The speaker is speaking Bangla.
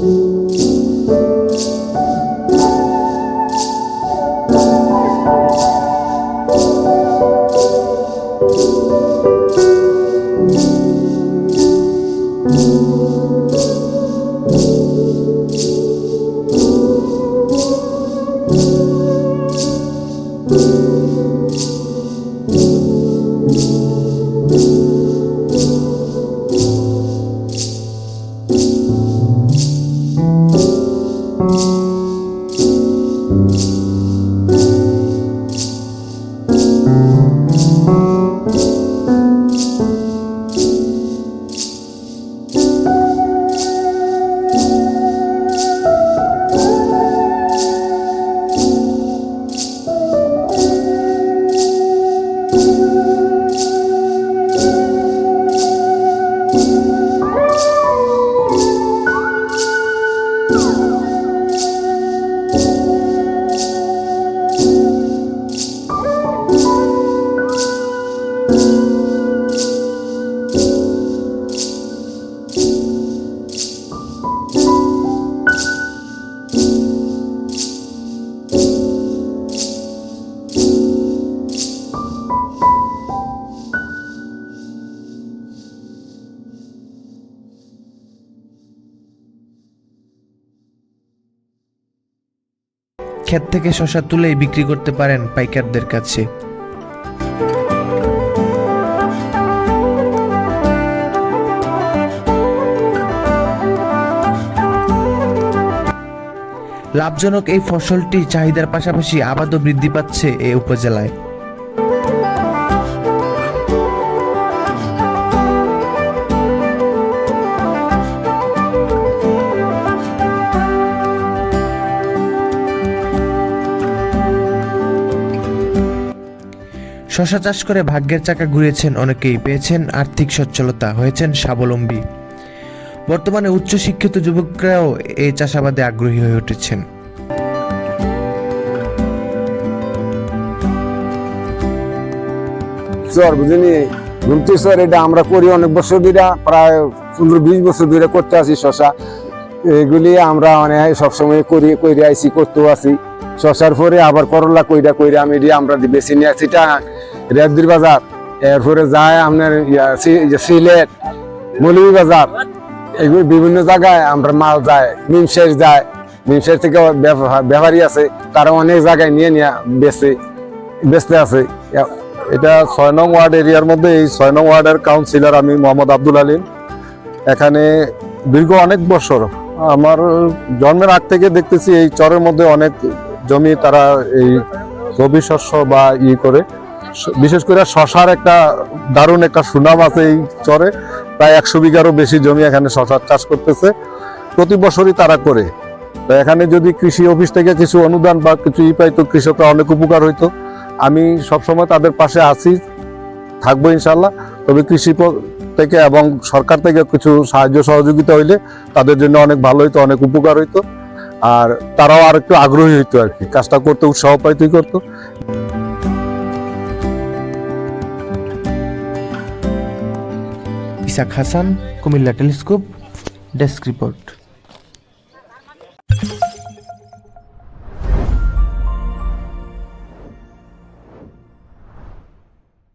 Jesus. ক্ষেত থেকে শশা তুলেই বিক্রি করতে পারেন পাইকারদের কাছে। লাভজনক এই ফসলটি চাহিদার পাশাপাশি আবাদও বৃদ্ধি পাচ্ছে এই উপজেলায়। শশা চাষ করে ভাগ্যের চাকা ঘুরিয়েছেন অনেকেই। পেয়েছেন আর্থিক সচ্ছলতা, হয়েছেন স্বাবলম্বী। বর্তমানে উচ্চশিক্ষিত যুবকরাও এই চাষাবাদে আগ্রহী হয়ে উঠেছেন। বুঝিনি? এটা আমরা করি অনেক বছর ধরে প্রায় পনেরো বিশ বছর ধরে করতে আছি শশা। এগুলি আমরা মানে সবসময় করি, কইরে আইসি, করতেও আছি শশার পরে আবার করলা কইরা কইরা আমি আমরা বেশি নিয়ে আসি রেবদির বাজার, এরপরে যায় আপনার সিলেট, মৌলভী বাজার। এগুলো বিভিন্ন জায়গায় আমরা মাল যায় নিমশেষ যায়। নিমশেষ থেকে ব্যাপারী আছে, তারা অনেক জায়গায় নিয়ে নিয়ে বেচে, বেচতে আছে। এটা ছয় নং ওয়ার্ড এরিয়ার মধ্যে, এই ছয় নং ওয়ার্ডের কাউন্সিলর আমি মোহাম্মদ আব্দুল আলিম। এখানে দীর্ঘ অনেক বছর আমার জন্মের আগ থেকে দেখতেছি এই চরের মধ্যে অনেক জমি তারা এই রবি শস্য বা ই করে। বিশেষ করে শশার একটা দারুণ একটা সুনাম আছে এই চরে। প্রায় একশো বিঘারও বেশি জমি এখানে শশার চাষ করতেছে। প্রতি বছরই তারা করে। তো এখানে যদি কৃষি অফিস থেকে কিছু অনুদান বা কিছু ই পাইতো, কৃষকরা অনেক উপকার হইতো। আমি সবসময় তাদের পাশে আছি, থাকব ইনশাল্লাহ তবে কৃষি থেকে এবং সরকার থেকে কিছু সাহায্য, সহযোগিতা হইলে তাদের জন্য অনেক ভালো হইতো, অনেক উপকার হইতো। আর তারাও আর একটু আগ্রহী হইতো আর কি। কাজটা করতে উৎসাহ পাইতেই করতো। Isak Hasan Comilla telescope desk report.